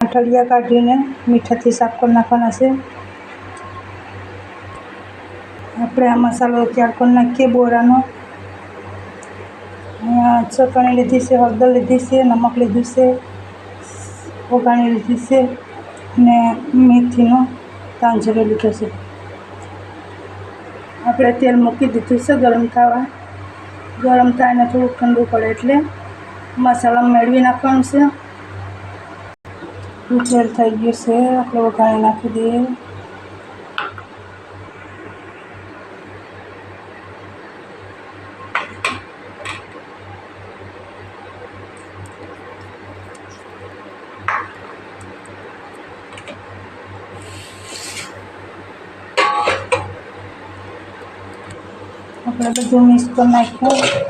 ઠળિયા કાઢીને મીઠાથી સાફ કરી નાખવાના છે આપણે આ મસાલો તૈયાર કરી નાખીએ બોરાનો અહીંયા ચટણી લીધી છે હળદર લીધી છે નમક લીધું છે ઓગાણી લીધી છે અને મેથીનો તાંજરો લીધો છે આપણે તેલ મૂકી દીધું છે ગરમ થવા ગરમ થાય ને થોડુંક ઠંડુ પડે એટલે મસાલા મેળવી નાખવાનું છે તેલ થઈ ગયું છે આપણે વઘાણી નાખી દઈએ આપણે બધું મિક્સ કરી નાખ્યું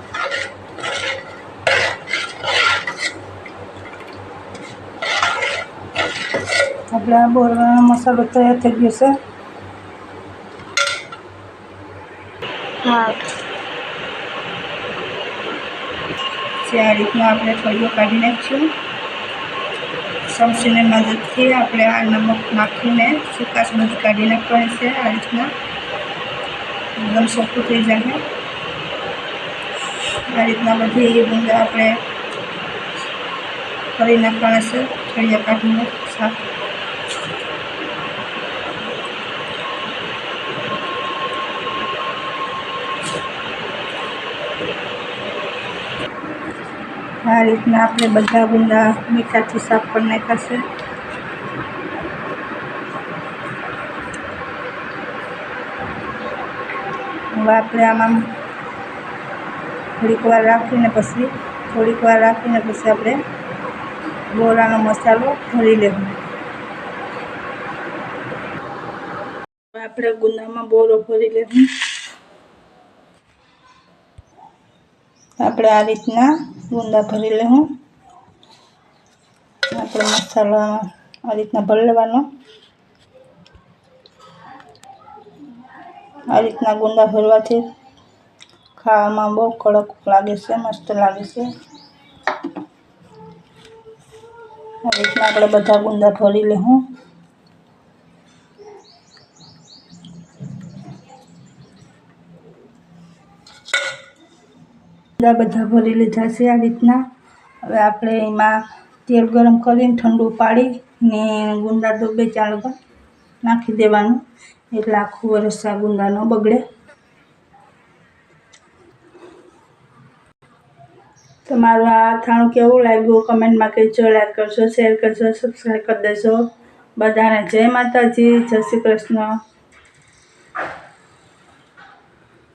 આપણે આ બોરવાનો મસાલો તૈયાર થઈ ગયો છે હા જે આ રીતના આપણે થોડીઓ કાઢી નાખીશું સમસીને મદદથી આપણે આ નમક નાખીને સુકાશ બધી કાઢી નાખવાની છે આ રીતના એકદમ સોખું થઈ જાય આ રીતના બધી ગુંદા આપણે કરી નાખવાના છે થોડીયા કાઢીને સાફ આ રીતના આપણે બધા ગુંદા મીઠાથી સાફ કરી નાખાશે હવે આપણે આમાં થોડીક વાર રાખીને પછી, થોડીક વાર રાખીને પછી આપણે બોરાનો મસાલો ભરી લેવો. આપણે ગુંદામાં બોરો ભરી લેવો. આપણે આ રીતના ગુંદા ભરી લેવું. આપણે મસાલો આ રીતના ભરી લેવાનો. આ રીતના ગુંદા ભરવાથી ખાવામાં બહુ કડક લાગે છે, મસ્ત લાગે છે. આ રીતના આપણે બધા ગુંદા ભરી લેવું ગુંદા બધા ભરી લીધા છે આ રીતના. હવે આપણે એમાં તેલ ગરમ કરીને ઠંડુ પાડી ને ગુંદા તો બે ચાર નાખી દેવાનું. એટલે આખું વરસ આ ગુંદા ન બગડે. તમારું આ અથાણું કેવું લાગ્યું? કમેન્ટમાં કહેજો લાઈક કરશો શેર કરશો સબસ્ક્રાઈબ કરી દેશો બધાને જય માતાજી, જય શ્રી કૃષ્ણ.